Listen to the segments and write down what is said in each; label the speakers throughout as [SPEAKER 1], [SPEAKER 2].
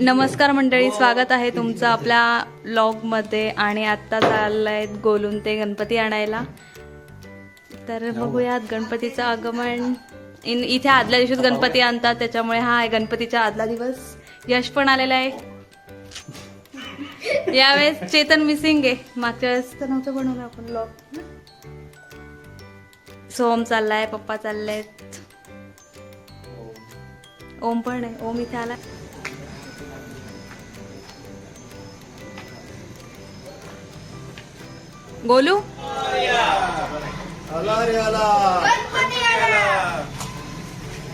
[SPEAKER 1] नमस्कार मंडळी स्वागत आहे तुमचं आपल्या ब्लॉगमध्ये आणि आत्ता चाललंय गोलून ते गणपती आणायला. तर बघूयात गणपतीचं आगमन. इन इथे आदल्या दिवशीच गणपती आणतात त्याच्यामुळे हा आहे गणपतीचा आदला दिवस. यश पण आलेला आहे. यावेळेस चेतन मिसिंग आहे. मागच्या वेळेस तर नव्हतं बनवलं आपण ब्लॉग सोम चाललाय पप्पा चाललेत. ओम पण आहे. ओम इथे आला गोलू?
[SPEAKER 2] आला रे आला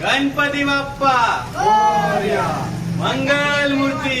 [SPEAKER 3] गणपती बाप्पा। मंगल मूर्ती।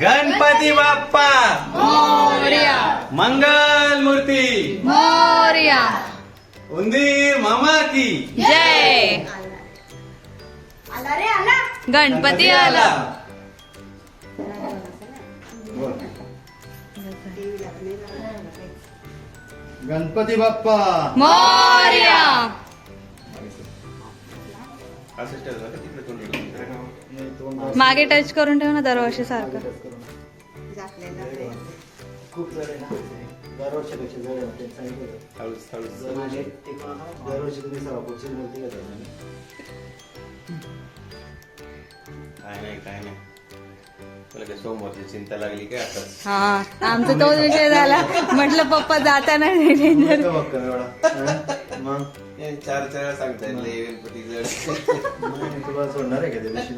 [SPEAKER 3] गणपती बाप्पा!
[SPEAKER 1] मोर्या!
[SPEAKER 3] मंगल मूर्ती!
[SPEAKER 1] मोर्या!
[SPEAKER 3] उंदीर मामा की!
[SPEAKER 1] जय! गणपती आला!
[SPEAKER 2] गणपती बाप्पा!
[SPEAKER 1] मोर्या! मागे टच करून ठेव ना दरवर्षी सारखं
[SPEAKER 2] खूप जड आहे ना जड आहे दरवर्षी तुम्ही मूर्ती
[SPEAKER 3] काय नाही काय नाही तुला काय सोमवारची चिंता लागली काय आता
[SPEAKER 1] हा आमचा तोच विषय झाला. म्हटलं पप्पा जाताना
[SPEAKER 2] मग?
[SPEAKER 3] चार चार जड
[SPEAKER 2] तुला सोडणार आहे का त्या दिवशी?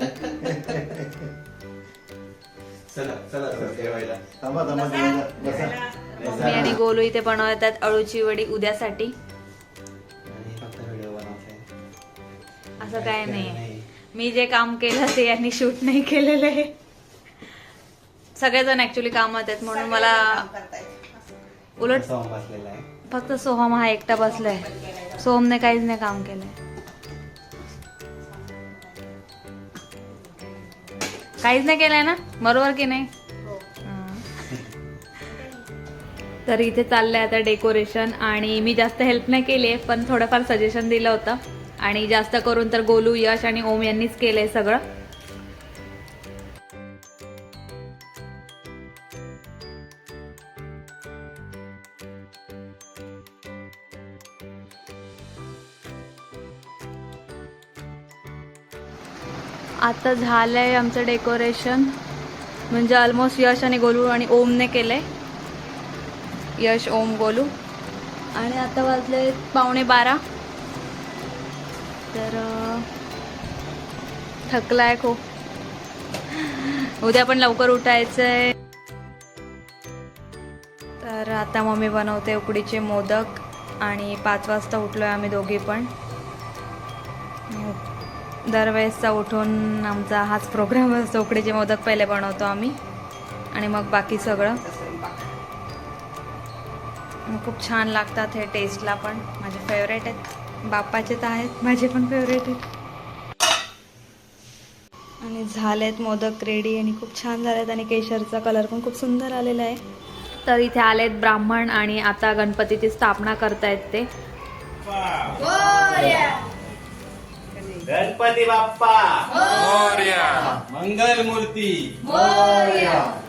[SPEAKER 3] चला चला चला जेवायला.
[SPEAKER 2] थांबा थांबा जेवायला. बसा.
[SPEAKER 1] मी आणि गोलू इथे बनवतात अळूची वडी उद्यासाठी.
[SPEAKER 3] आणि फक्त व्हिडिओ बनवताय.
[SPEAKER 1] असं काय नाही. मी जे काम केलं ते यांनी शूट नाही केलेलं आहे. सगळेजण ऍक्च्युली कामात आहेत म्हणून मला उलट
[SPEAKER 3] सॉंग बसलेला आहे.
[SPEAKER 1] फक्त सोहम हा एकटा बसलाय. सोहमने काहीच नाही काम केलंय. काहीच नाही केलंय ना? बरोबर की नाही? हा. तर इथे चाललंय आता डेकोरेशन आणि मी जास्त हेल्प नाही केली आहे पण थोडंफार सजेशन दिलं होतं. आणि जास्त करून तर गोलू यश आणि ओम यांनीच केलंय सगळं. आता झालं आहे आमचं डेकोरेशन म्हणजे ऑलमोस्ट यश आणि गोलू आणि ओमने केलंय. यश ओम गोलू. आणि आता वाजले पावणे बारा. तर थकलाय खूप. उद्या पण लवकर उठायचं आहे तर आता मम्मी बनवते उकडीचे मोदक. आणि पाच वाजता उठलो आहे आम्ही दोघी पण. दरवेळेसचा उठून आमचा हाच प्रोग्राम असतो उकडीचे मोदक पहिले बनवतो आम्ही. आणि मग बाकी सगळं. खूप छान लागतात हे टेस्टला पण. माझे फेवरेट आहेत. बाप्पाचे तर आहेत. माझे पण फेवरेट आहेत. आणि झालेत मोदक रेडी आणि खूप छान झालेत. आणि केशरचा कलर पण खूप सुंदर आलेला आहे. तर इथे आलेत ब्राह्मण आणि आता गणपतीची स्थापना करतायत ते.
[SPEAKER 4] Ganpati Bappa. Moria. Mangal Murti. Moria.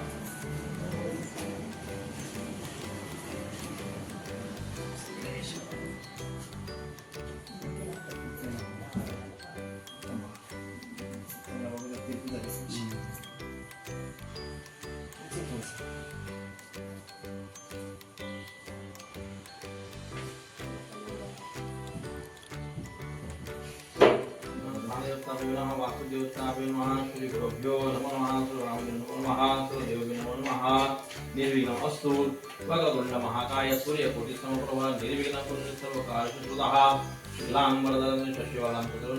[SPEAKER 4] Hmm. సర్వేణ వాసుదేవతాభ్యో నమ శ్రీ గురుభ్యో నమో నమ శ్రీరాముడు నమో నమ సూర్యదేవి నమో నమ నిర్విఘ్న వస్తు భగవండ మహాకాయ సూర్యకోటి సమప్రభ నిర్విఘ్న పురుష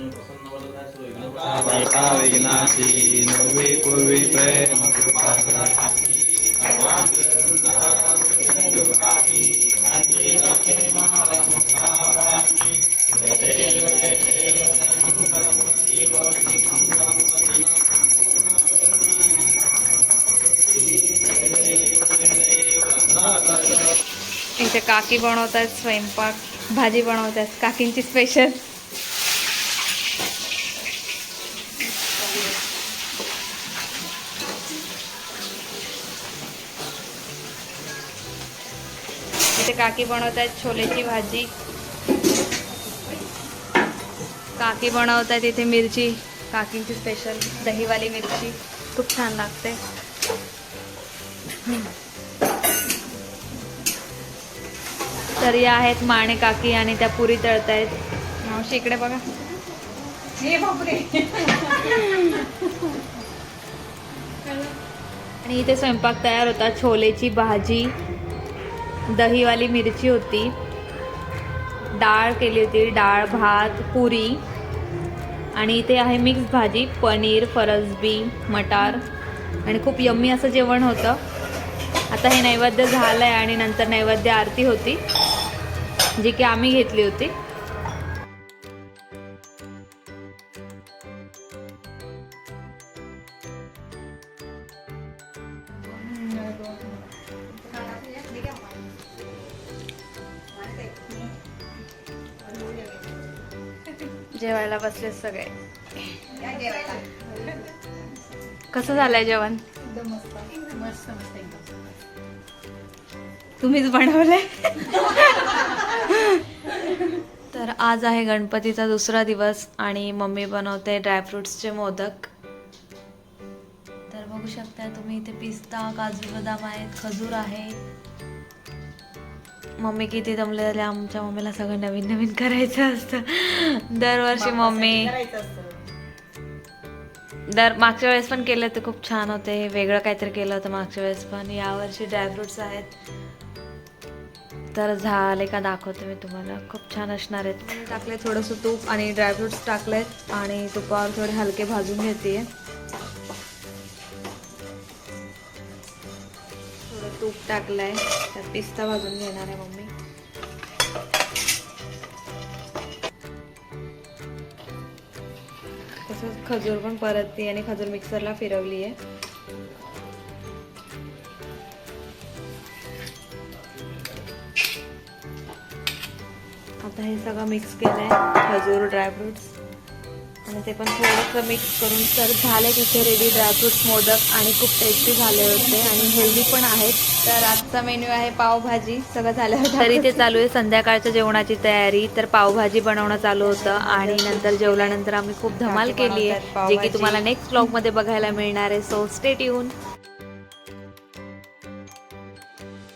[SPEAKER 4] ప్రసన్న
[SPEAKER 5] इथे काकी बनवतात स्वयंपाक भाजी बनवतात काकींची स्पेशल इथे काकी बनवतात छोलेची भाजी. काकी बनवतात इथे मिरची काकींची स्पेशल दहीवाली मिरची. खूप छान लागते. तर या आहेत माणे काकी आणि त्या पुरी तळतायत. मावशी इकडे बघा. आणि इथे स्वयंपाक तयार होता छोलेची भाजी दहीवाली मिरची होती डाळ केली होती डाळ भात पुरी. आणि इथे आहे मिक्स भाजी पनीर फरसबी मटार. आणि खूप यम्मी असं जेवण होतं. आता हे नैवेद्य झालं आहे आणि नंतर नैवेद्य आरती होती. जे की आम्ही घेतली होती. जेवायला बसले सगळे. कसं झालंय जेवण? तुम्हीच बनवलंय? तर आज आहे गणपतीचा दुसरा दिवस आणि मम्मी बनवते ड्रायफ्रुट्सचे मोदक. तर बघू शकता तुम्ही इथे पिस्ता काजू बदाम आहेत खजूर आहे. मम्मी किती दमले झाले आमच्या मम्मीला सगळं नवीन नवीन करायचं असतं. दरवर्षी मम्मी दर मागच्या वेळेस पण केलं ते खूप छान होते. वेगळं काहीतरी केलं होतं मागच्या वेळेस पण. यावर्षी ड्रायफ्रुट्स आहेत. तर झाले का दाखवते मी तुम्हाला. खूप छान असणार आहेत. टाकले थोडंसं तूप आणि ड्रायफ्रुट्स आहेत आणि तुपावर थोडे हलके भाजून घेते थोडं तूप टाकलंय. त्यात पिस्ता भाजून घेणार आहे मम्मी. तसंच खजूर पण परतली आणि खजूर मिक्सरला फिरवली आहे आता हे सगळं मिक्स केलंय खजूर ड्रायफ्रुट्स आणि ते पण थोडंसं मिक्स करून तर झाले तिथे रेडी ड्रायफ्रुट्स मोदक आणि खूप टेस्टी झाले होते आणि हेल्दी पण आहेत. तर आजचा मेन्यू आहे पावभाजी. सगळं झाल्यावर तरी ते चालू आहे संध्याकाळच्या जेवणाची तयारी. तर पावभाजी बनवणं चालू होतं आणि नंतर जेवल्यानंतर आम्ही खूप धमाल केली आहे जे की तुम्हाला नेक्स्ट ब्लॉगमध्ये बघायला मिळणार आहे. सो स्टेट येऊन